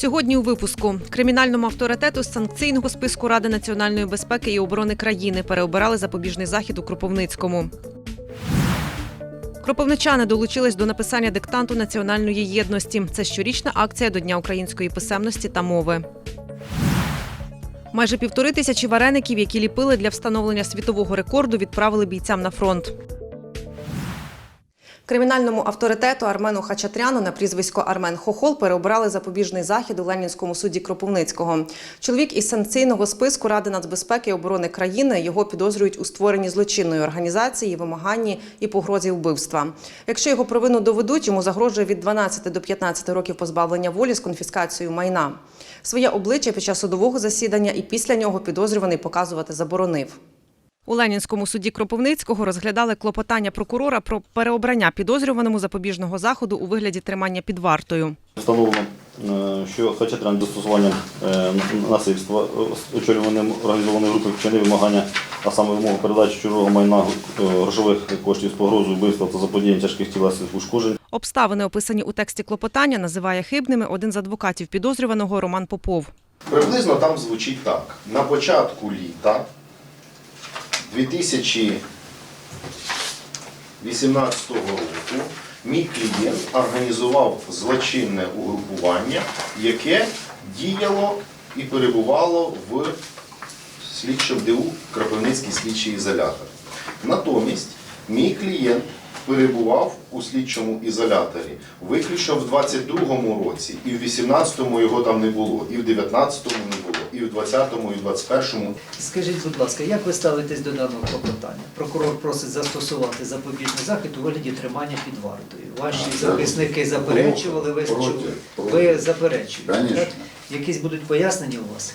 Сьогодні у випуску кримінальному авторитету з санкційного списку Ради національної безпеки і оборони країни переобирали запобіжний захід у Кропивницькому. Кропивничани долучились до написання диктанту національної єдності. Це щорічна акція до Дня української писемності та мови. Майже півтори тисячі вареників, які ліпили для встановлення світового рекорду, відправили бійцям на фронт. Кримінальному авторитету Армену Хачатряну на прізвисько Армен Хохол переобрали запобіжний захід у Ленінському суді Кропивницького. Чоловік із санкційного списку Ради нацбезпеки і оборони країни його підозрюють у створенні злочинної організації, вимаганні і погрозі вбивства. Якщо його провину доведуть, йому загрожує від 12 до 15 років позбавлення волі з конфіскацією майна. Своє обличчя під час судового засідання і після нього підозрюваний показувати заборонив. У Ленінському суді Кропивницького розглядали клопотання прокурора про переобрання підозрюваному запобіжного заходу у вигляді тримання під вартою. Встановлено, е, що Хачатрян застосуванням е, насильства е, очолюваним організованої групи вчинив вимагання, а саме вимогу передачі чужого майна грошових коштів з погрозою вбивства та заподіяння тяжких тілесних ушкоджень. Обставини, описані у тексті клопотання, називає хибними один з адвокатів підозрюваного Роман Попов. Приблизно там звучить так. На початку літа 2018 року мій клієнт організував злочинне угрупування, яке діяло і перебувало в слідчому ДУ Кропивницький слідчий ізолятор. Натомість мій клієнт перебував у слідчому ізоляторі виключно в 22-му році, і в 18-му його там не було, і в 19-му не і в 20-му, і в 21-му. Скажіть, будь ласка, як ви ставитесь до даного клопотання? Прокурор просить застосувати запобіжний захід у вигляді тримання під вартою. Ваші захисники заперечували, ви, Проти, чули? проти. ви заперечуєте. Конечно. так? Якісь будуть пояснення у вас?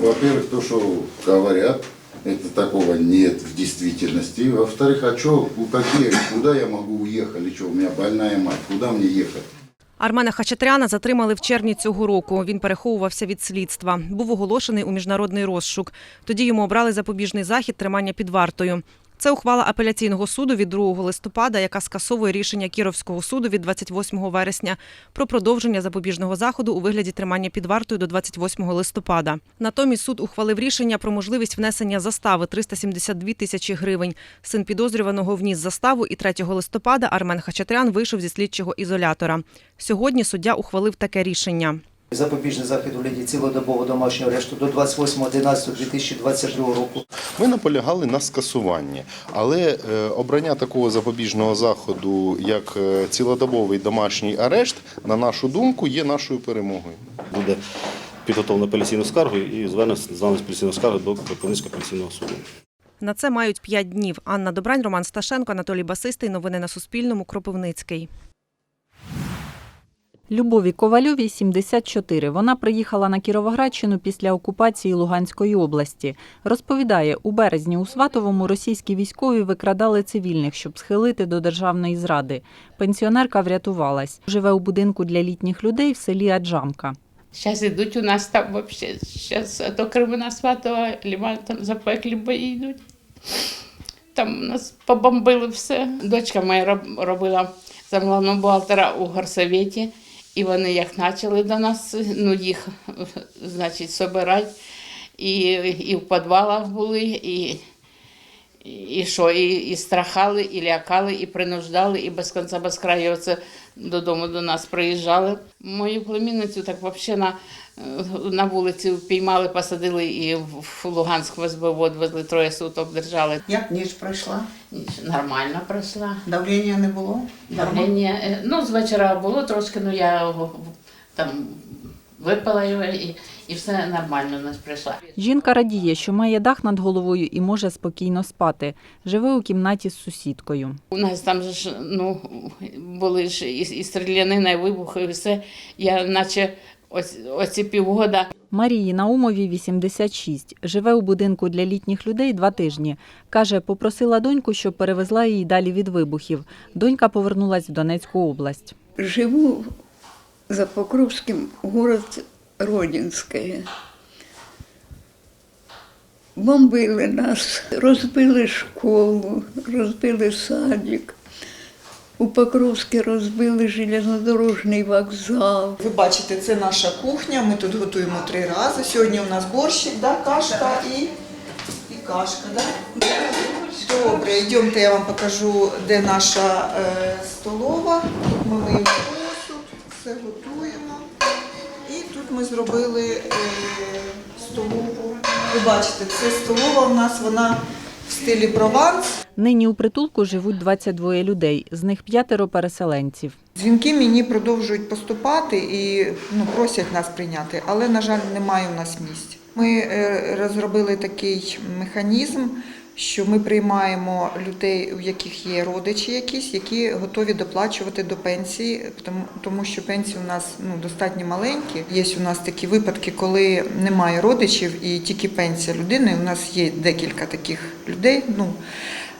Во-первых, то, что говорят, это такого нет в действительности. Во-вторых, а что, какие, куда я могу уехать, или что, у меня больная мать, куда мне ехать? Армена Хачатряна затримали в червні цього року. Він переховувався від слідства. Був оголошений у міжнародний розшук. Тоді йому обрали запобіжний захід тримання під вартою. Це ухвала апеляційного суду від 2 листопада, яка скасовує рішення Кіровського суду від 28 вересня про продовження запобіжного заходу у вигляді тримання під вартою до 28 листопада. Натомість суд ухвалив рішення про можливість внесення застави 372 тисячі гривень. Син підозрюваного вніс заставу, і 3 листопада Армен Хачатрян вийшов зі слідчого ізолятора. Сьогодні суддя ухвалив таке рішення. Запобіжний захід у вигляді цілодобового домашнього арешту до 28.11.2022 року. Ми наполягали на скасуванні, але е, обрання такого запобіжного заходу, як е, цілодобовий домашній арешт, на нашу думку, є нашою перемогою. Буде підготовлено апеляційну скаргу і звернено з апеляційну скаргу до Кропивницького апеляційного суду. На це мають п'ять днів. Анна Добрань, Роман Сташенко, Анатолій Басистий. Новини на Суспільному. Кропивницький. Любові Ковальовій 74. Вона приїхала на Кіровоградщину після окупації Луганської області. Розповідає, у березні у Сватовому російські військові викрадали цивільних, щоб схилити до державної зради. Пенсіонерка врятувалась. Живе у будинку для літніх людей в селі Аджамка. Зараз йдуть у нас там вообще, зараз до Кремена Сватова, Ліман там запеклі бої йдуть. Там нас побомбили все. Дочка моя робила за головного бухгалтера у горсовєті, і вони як почали до нас, ну їх, значить, собирати. І, і в підвалах були, і, і що, і, і страхали, і лякали, і принуждали, і без кінця, без краю оце додому до нас приїжджали. Мою племінницю так взагалі на, на вулиці впіймали, посадили і в Луганськ в СБУ відвезли, троє суток держали. Як ніч пройшла? Ніч Нормально пройшла. Давлення не було? Давлення, е, ну, з вечора було трошки, ну я там випила його і, і все нормально у нас пройшла. Жінка радіє, що має дах над головою і може спокійно спати. Живе у кімнаті з сусідкою. У нас там же ж ну, були ж і, і стрілянина, і вибухи, і все. Я наче ось, оці півгода Марії Наумові 86. Живе у будинку для літніх людей два тижні. Каже, попросила доньку, щоб перевезла її далі від вибухів. Донька повернулась в Донецьку область. Живу за Покровским, город Родинское. Бомбили нас, розбили школу, розбили садик. У Покровській розбили железнодорожний вокзал. Ви бачите, це наша кухня. Ми тут готуємо три рази. Сьогодні у нас борщик, да, кашка і, і кашка. Да? Добре, йдемте, я вам покажу, де наша е, столова. Тут ми миємо посуд, все готуємо. І тут ми зробили е, столову. Ви бачите, це столова у нас, вона стилі Прованс. Нині у притулку живуть 22 людей, з них п'ятеро переселенців. Дзвінки мені продовжують поступати і ну, просять нас прийняти, але, на жаль, немає у нас місць. Ми е, розробили такий механізм, що ми приймаємо людей, у яких є родичі якісь, які готові доплачувати до пенсії, тому, що пенсії у нас ну, достатньо маленькі. Є у нас такі випадки, коли немає родичів і тільки пенсія людини. У нас є декілька таких людей. Ну,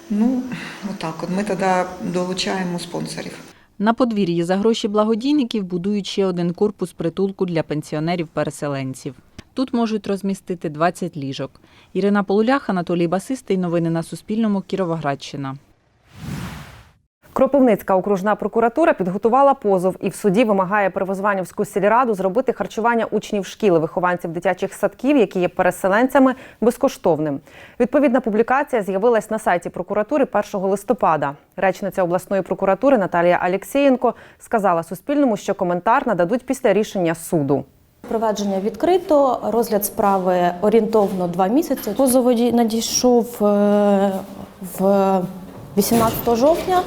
ну отак от ми тоді долучаємо спонсорів. На подвір'ї за гроші благодійників будують ще один корпус притулку для пенсіонерів-переселенців. Тут можуть розмістити 20 ліжок. Ірина Полулях, Анатолій Басистий. Новини на Суспільному. Кіровоградщина. Кропивницька окружна прокуратура підготувала позов і в суді вимагає Первозванівську сільраду зробити харчування учнів шкіл, вихованців дитячих садків, які є переселенцями, безкоштовним. Відповідна публікація з'явилась на сайті прокуратури 1 листопада. Речниця обласної прокуратури Наталія Алєксєєнко сказала Суспільному, що коментар нададуть після рішення суду. Провадження відкрито, розгляд справи орієнтовно два місяці. Позов надійшов е, в 18 жовтня.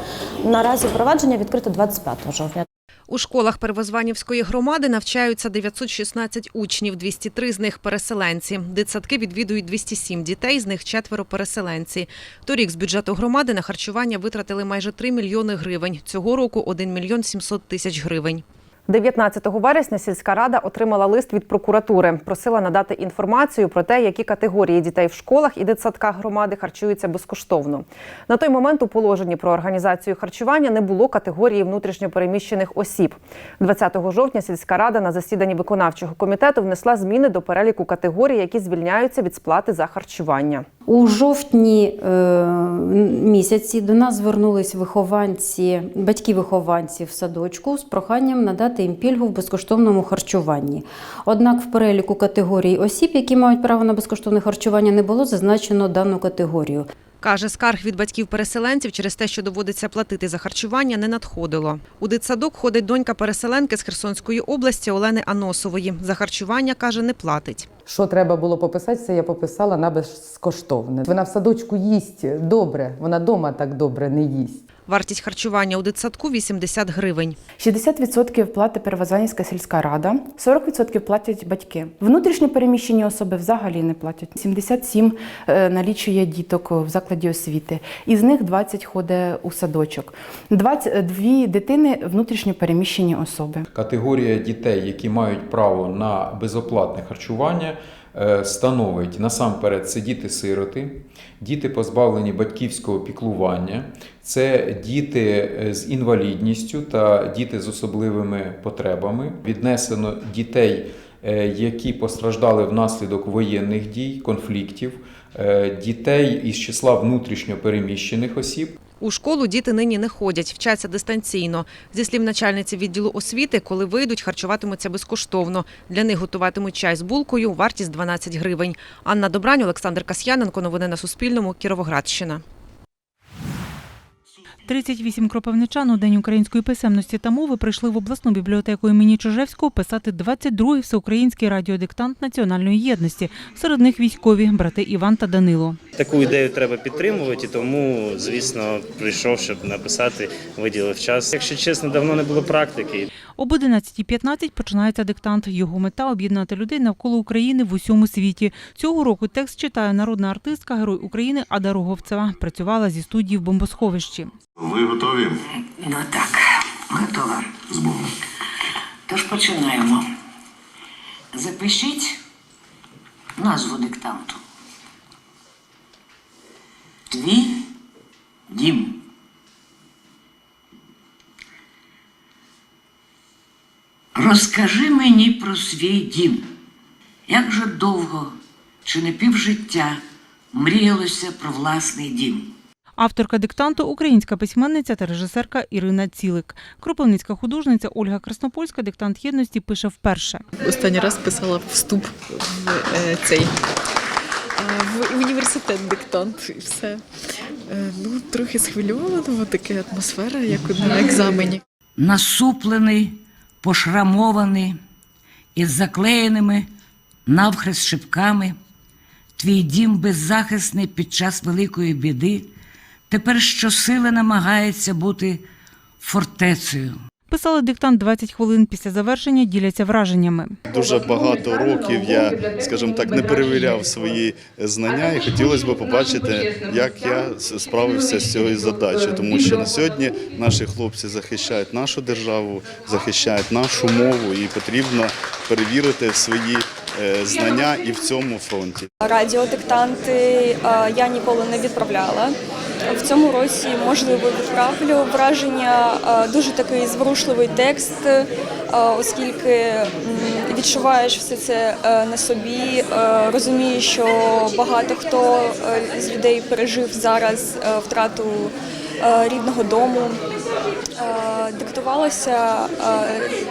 Наразі провадження відкрито 25 жовтня. У школах Первозванівської громади навчаються 916 учнів, 203 з них переселенці. Дитсадки відвідують 207 дітей, з них четверо переселенці. Торік з бюджету громади на харчування витратили майже 3 мільйони гривень. Цього року 1 мільйон 700 тисяч гривень. 19 вересня сільська рада отримала лист від прокуратури. Просила надати інформацію про те, які категорії дітей в школах і дитсадках громади харчуються безкоштовно. На той момент у положенні про організацію харчування не було категорії внутрішньопереміщених осіб. 20 жовтня сільська рада на засіданні виконавчого комітету внесла зміни до переліку категорій, які звільняються від сплати за харчування. У жовтні е, місяці до нас звернулись вихованці, батьки вихованців садочку з проханням надати їм пільгу в безкоштовному харчуванні. Однак в переліку категорій осіб, які мають право на безкоштовне харчування, не було зазначено дану категорію. Каже, скарг від батьків-переселенців через те, що доводиться платити за харчування, не надходило. У дитсадок ходить донька переселенки з Херсонської області Олени Аносової. За харчування, каже, не платить. Що треба було пописати, це я пописала на безкоштовне. Вона в садочку їсть добре, вона вдома так добре не їсть. Вартість харчування у дитсадку 80 гривень. 60% платить Первозванівська сільська рада, 40% платять батьки. Внутрішньо переміщені особи взагалі не платять. 77 е, налічує діток в закладі освіти, із них 20 ходить у садочок. 22 дитини внутрішньо переміщені особи. Категорія дітей, які мають право на безоплатне харчування, е, становить насамперед це діти-сироти, діти позбавлені батьківського піклування, це діти е, з інвалідністю та діти з особливими потребами. Віднесено дітей, е, які постраждали внаслідок воєнних дій, конфліктів, е, дітей із числа внутрішньо переміщених осіб. У школу діти нині не ходять, вчаться дистанційно. Зі слів начальниці відділу освіти, коли вийдуть, харчуватимуться безкоштовно. Для них готуватимуть чай з булкою, вартість 12 гривень. Анна Добрань, Олександр Касьяненко. Новини на Суспільному. Кіровоградщина. 38 кропивничан у День української писемності та мови прийшли в обласну бібліотеку імені Чижевського писати 22-й всеукраїнський радіодиктант національної єдності. Серед них військові брати Іван та Данило. Таку ідею треба підтримувати, тому, звісно, прийшов, щоб написати, виділив час. Якщо чесно, давно не було практики. Об 11.15 починається диктант. Його мета об'єднати людей навколо України в усьому світі. Цього року текст читає народна артистка, герой України Ада Роговцева. Працювала зі студії в бомбосховищі. Ви готові? Ну так, готова. З Богом. Тож починаємо. Запишіть назву диктанту. Твій дім. Розкажи мені про свій дім. Як же довго, чи не півжиття мріялося про власний дім? Авторка диктанту українська письменниця та режисерка Ірина Цілик. Кропивницька художниця Ольга Краснопольська диктант єдності пише вперше. Останній раз писала вступ в е, цей е, в університет диктант і все. Е, Ну, трохи схвильовано, бо така атмосфера, як на екзамені. насуплений, пошрамований, із заклеєними навхрест шипками, твій дім беззахисний під час великої біди, тепер щосили намагається бути фортецею. Писали диктант 20 хвилин після завершення, діляться враженнями. Дуже багато років я, скажімо так, не перевіряв свої знання, і хотілося б побачити, як я справився з цією задачею, тому що на сьогодні наші хлопці захищають нашу державу, захищають нашу мову, і потрібно перевірити свої е, знання і в цьому фронті. Радіодиктанти е, я ніколи не відправляла. В цьому році, можливо, відправлю враження е, дуже такий зворушливий текст, е, оскільки відчуваєш все це е, на собі, розумієш, що багато хто з людей пережив зараз втрату рідного дому. Диктувалося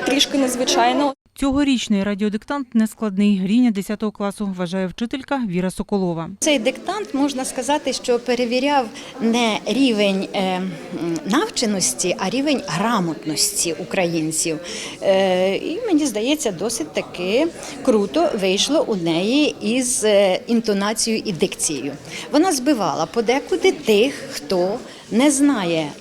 трішки незвичайно. Цьогорічний радіодиктант нескладний. Рівня 10 класу, вважає вчителька Віра Соколова. Цей диктант можна сказати, що перевіряв не рівень е, навченості, а рівень грамотності українців. Е, і мені здається, досить таки круто вийшло у неї із е, інтонацією і дикцією. Вона збивала подекуди тих, хто не знає.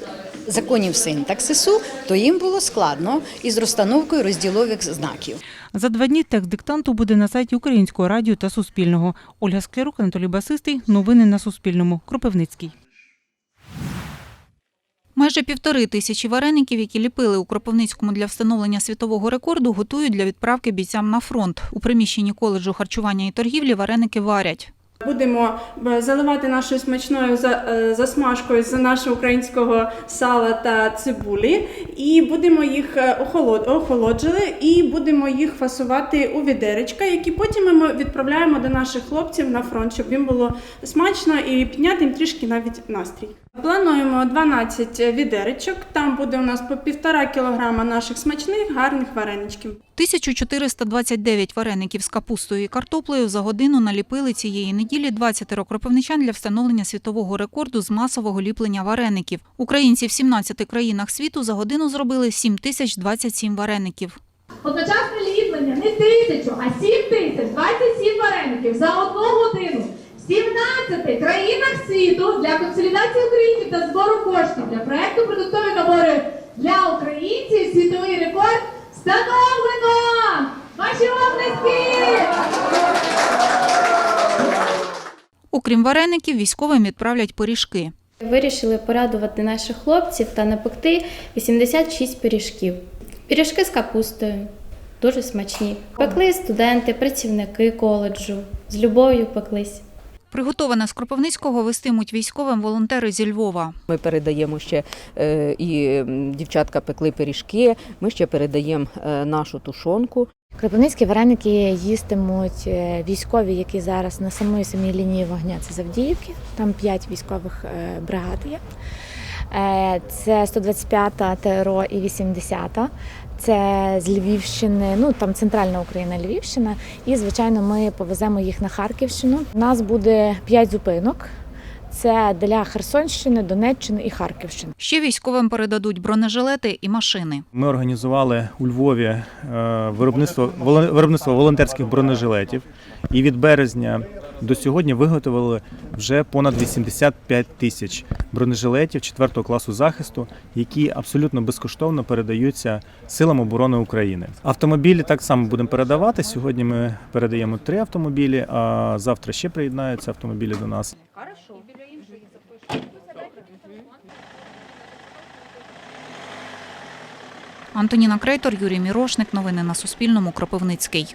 Законів синтаксису, то їм було складно із розстановкою розділових знаків. За два дні текст диктанту буде на сайті Українського радіо та Суспільного. Ольга Склярук, Анатолій Басистий. Новини на Суспільному. Кропивницький. Майже півтори тисячі вареників, які ліпили у Кропивницькому для встановлення світового рекорду, готують для відправки бійцям на фронт. У приміщенні коледжу харчування і торгівлі вареники варять. Будемо е, заливати нашою смачною е, засмажкою з нашого українського сала та цибулі, і будемо їх е, охолоджили, і будемо їх фасувати у відеречка, які потім ми відправляємо до наших хлопців на фронт, щоб їм було смачно і підняти їм трішки навіть настрій. Плануємо 12 відеречок. Там буде у нас по півтора кілограма наших смачних гарних вареничків. 1429 вареників з капустою і картоплею за годину наліпили цієї неділі 20 кропивничан для встановлення світового рекорду з масового ліплення вареників. Українці в 17 країнах світу за годину зробили 7027 вареників. Одночасне ліплення не тисячу, а сім тисяч 27 вареників за одну годину 17 країнах світу для консолідації українців та збору коштів для проекту продуктові набори для українців світовий рекорд встановлено! Ваші облески! Окрім вареників, військовим відправлять пиріжки. Вирішили порадувати наших хлопців та напекти 86 пиріжків. Пиріжки з капустою, дуже смачні. Пекли студенти, працівники коледжу. З любов'ю пеклись. Приготоване з Кропивницького вестимуть військовим волонтери зі Львова. Ми передаємо ще е, і дівчатка пекли пиріжки. Ми ще передаємо е, нашу тушонку. Кропивницькі вареники їстимуть е, військові, які зараз на самої самій лінії вогня. Це Завдіївки, там 5 військових бригад є. Це 125-та ТРО і 80-та. Це з Львівщини, ну там центральна Україна, Львівщина. І звичайно, ми повеземо їх на Харківщину. У нас буде 5 зупинок. Це для Херсонщини, Донеччини і Харківщини. Ще військовим передадуть бронежилети і машини. Ми організували у Львові е, виробництво виробництво волонтерських бронежилетів, і від березня до сьогодні виготовили вже понад 85 тисяч бронежилетів 4 класу захисту, які абсолютно безкоштовно передаються силам оборони України. Автомобілі так само будемо передавати. Сьогодні ми передаємо три автомобілі, а завтра ще приєднаються автомобілі до нас. Антоніна Крейтор, Юрій Мірошник. Новини на Суспільному. Кропивницький.